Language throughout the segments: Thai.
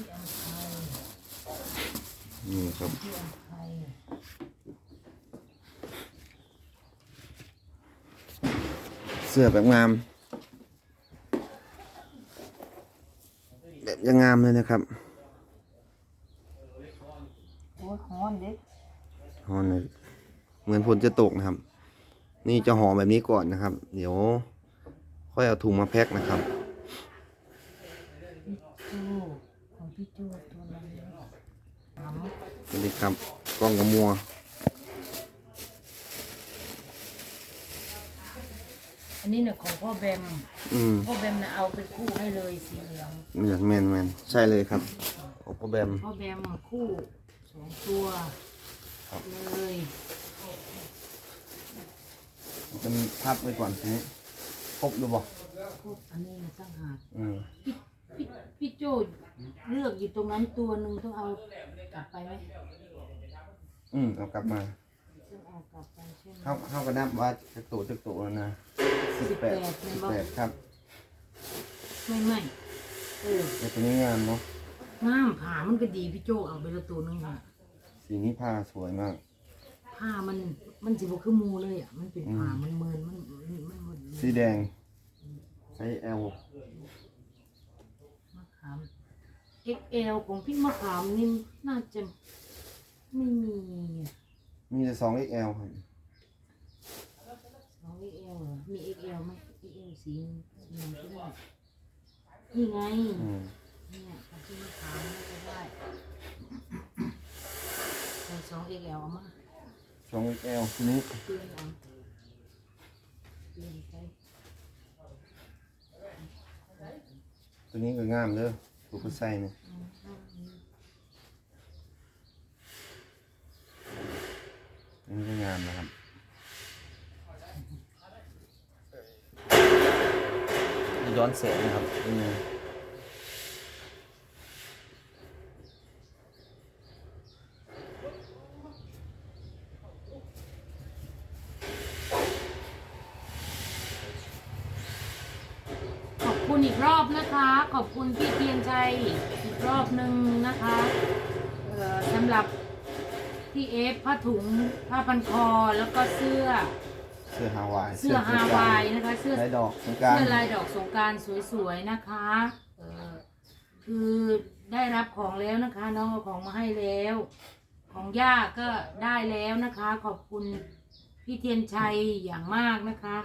พี่อันไทยนี่ครับพี่อันไทยเสื้อแบบงาม แบบยังงามเลยนะครับโอ้ยฮ้อนเด็กฮอนเลยเหมือนฝนจะตกนะครับ นี่จะห่อแบบนี้ก่อนนะครับ เดี๋ยว ค่อยเอาถุงมาแพ็คนะครับพี่จู ของพี่จูตัวนั้นหำนี่ครับกล้องกระมัวอันนี้เนี่ยของพ่อแบมอืมพ่อแบมนะเอาเป็นคู่ให้เลยสีเหลืองเหมือนแมนแมนใช่เลยครับโอปแบมพ่อแบมคู่สองตัวเลยจะมีพับไว้ก่อนทีนี้ครบดูบอกคู่อันนี้นะตั้งหากอืม พี่พี่พี่โจเลือกอยู่ตรงนั้นตัวหนึ่งต้องเอากลับไปไหมอืมเอากลับมาต้องเอากลับไปใช่ไหมเข้าเข้ากันนับว่าจะตัวจะตัวแล้วนะสิบแปด18สิบแม่นบ่แปดครับไม่ไม่เออแต่ตัวนี้งามเนาะน้ำผ่ามันก็ดีพี่โจเอาไปละตัวหนึงค่ะสีนี้ผ้าสวยมาก ผ้ามันมันสิบคือหมูเลยอะมันเป็นผ้ามันเมินมันมันมันหมดสีแดงไซส์ L มะขาม XL ของพี่มะขามนี่น่าจะไม่มีมีแต่สอง XL ครับสอง XL เหรอมี XL ไหม XL สีสีไหนก็ได้นี่ไงอืมเนี่ยของพี่มะขามน่าจะได้เอาสอง XL เอามาสอง XL ทีนี้ เปลี่ยนเอาเปลี่ยนไป ตัวนี้ก็งามเด้อตัวก็ใส่เนี่ยอืมอืมอืมอันนี้ก็งามนะครับย้อนแสงนะครับอืม คุณอีกรอบนะคะ ขอบคุณพี่เทียนชัยอีกรอบหนึ่งนะคะเอ่อสำหรับพี่เอฟผ้าถุงผ้าพันคอแล้วก็เสื้อ เสื้อฮาวายเสื้อฮาวายนะคะเสื้อลายดอกสงกรารเสื้อลายดอกสงกรารสวยๆนะคะเออคือได้รับของแล้วนะคะ น้องเอาของมาให้แล้ว ของย่าก็ได้แล้วนะคะ ขอบคุณพี่เทียนชัยอย่างมากนะคะ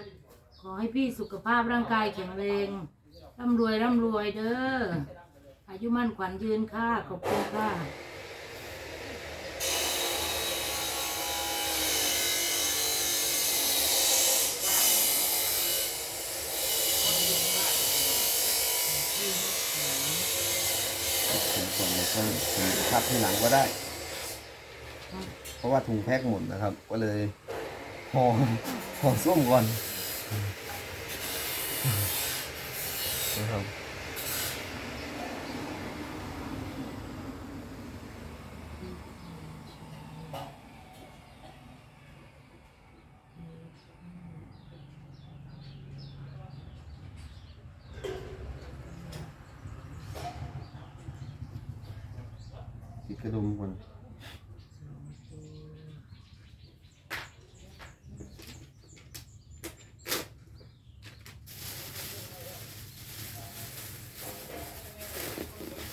ขอให้พี่สุขภาพร่างกายแข็งแรง ร่ำรวยร่ำรวยเด้อ อายุมั่นขวัญยืนค่ะ ขอบคุณค่ะถุงส่วนในข้างถุงพับที่หลังก็ได้ เพราะว่าถุงแพ็คหมดนะครับ ก็เลยห่อห่อส้วมก่อน นะครับ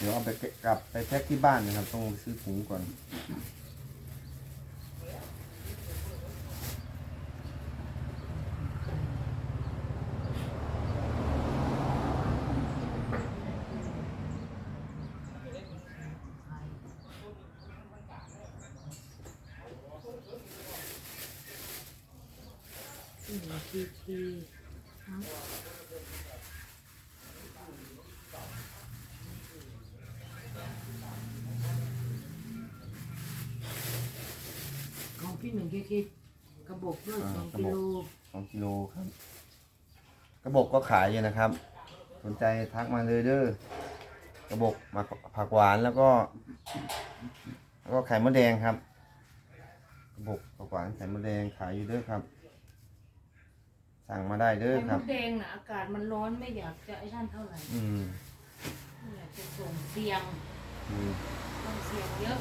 เดี๋ยวเอาไปกลับไปแพ็คที่บ้านนะครับ ต้องซื้อถุงก่อนสี่ทีที หนึ่งแค่คิดกระบอกด้วยอ่าสองกระกิบอกโลสองกิโลครับ กระบอกก็ขายอยู่นะครับ สนใจทักมาเลยเด้อกระบอกมาผักหวานแล้วก็ แล้วก็ไข่มดแดงครับ กระบอกผักหวานไข่มดแดงขายอยู่เด้อครับ สั่งมาได้เด้อไข่คมรับ ดแดงนะอากาศมันร้อนไม่อยากจะไอ้นั่นเท่าไหร่อืมไม่อยากจะส่งเสียงอืม ต้องเสียงเยอะ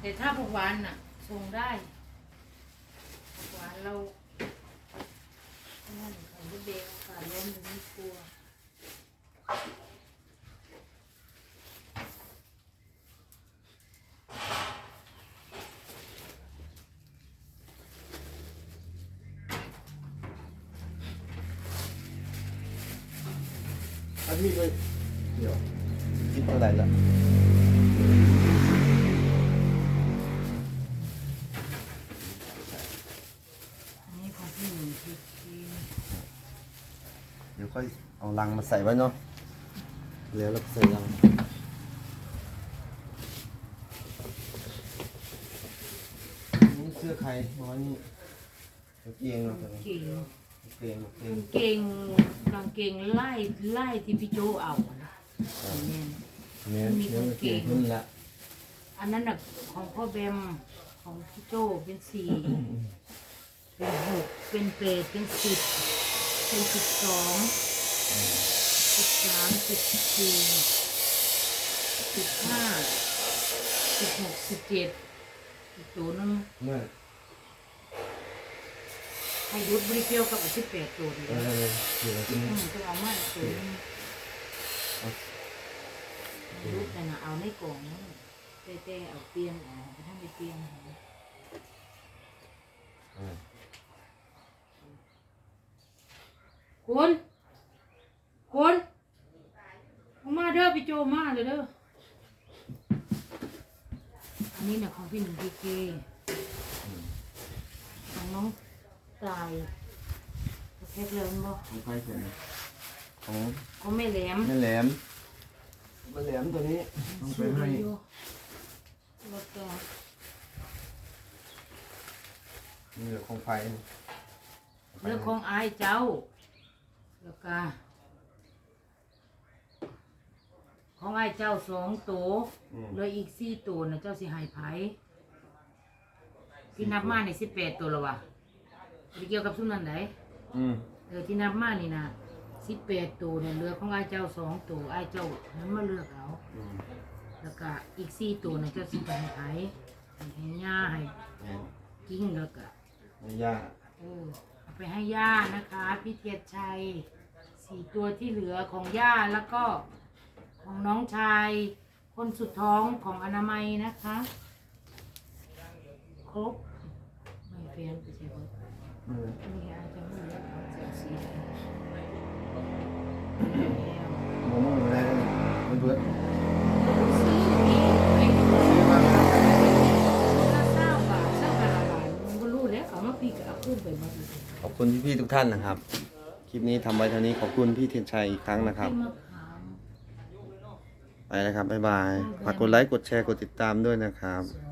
แต่ถ้าผักหวานน่ะ ส่งได้หวานเรานั่นไข่มดแดงอากาศร้อไม่กลัวอันนี้เลยเดี๋ยวคิดเท่าไร่ละ ลังมาใส่ไว้เนาะแล้วเราก็ใส่ลังนี่เสื้อใครน้อยนี่กางเกงเนาะเก่งกางเกงกางเกกางงเกงกางเกงไล่ไล่ที่พี่โจเอาอะนะเนี่ยเนี่ยมีเนี่ยกางเกงขึ้นละอันนั้นน่ะของพ่อแบมของพี่โจเป็นสี่เป็นหกเป็นเปรตเป็นสิบเป็นสิบสอง สิบสามสิบสี่สิบห้าสิบหกสิบเจ็ดอีกตัวนึงเนี่ให้ยุดบริเกียวกับอีกสิบแปดตัวเลยเออเดี๋ยวอืมต้องเอามาอีกตัวนึงยุดแต่น่ะเอาในกล่องนั่นเต้ๆเอาเตียงออกไปทำไปเตียงเอาคุณ คุณลงมาเด้อพี่โจมาเลยเด้อ อันนี้เนี่ยของพี่หนึ่งพีเคของน้องตายแพ็คเลยมั้งของใครเสร็จนะของของแม่แหลมแม่แหลมแม่แหลมตัวนี้ต้องไปให้อยู่แล้วก็นี่เหลือของไฟเรื่องของอายเจ้าแล้วก็ ของอายเจ้าสองตัวอืม เหลืออีกสี่ตัวนะเจ้าสิใหายไผที่นับมาในสิบแปดตัวแล้ววะไปเกี่ยวกับซุ่มนั่นไหนอืมเออที่นับมานี่นะสิบแปดตัวเนี่ยเหลือของอายเจ้าสองตัวอายเจ้านั้นมาเลือกเอา อืมแล้วก็อีกสี่ตัวนะเจ้าสิไปให้ไผให้ย่าให้เนี่ยกิ้งแล้วก็แม่ย่าเออเอาไปให้ย่านะคะ พี่เทียนชัยสี่ตัวที่เหลือของย่าแล้วก็ ของน้องชาย คนสุดท้องของอนามัยนะคะ ครบ ไม่เปลี่ยนไปใช่ไหมอืมนี่อาจจะไม่ได้เอเสียสีโมโม่อะไรกันมันเบิดซื้อนี่ไอ้ละเศร้าบาทเละบาทมันก็รู้แล้วเบเอาขึ้นไปหมาอีกขอบคุณพี่ๆทุกท่านนะครับ คลิปนี้ทำไว้เท่านี้ขอบคุณพี่เทียนชัยอีกครั้งนะครับ ไปแล้วครับ บ๊ายบาย ฝากกดไลค์ กดแชร์ กดติดตามด้วยนะครับสอง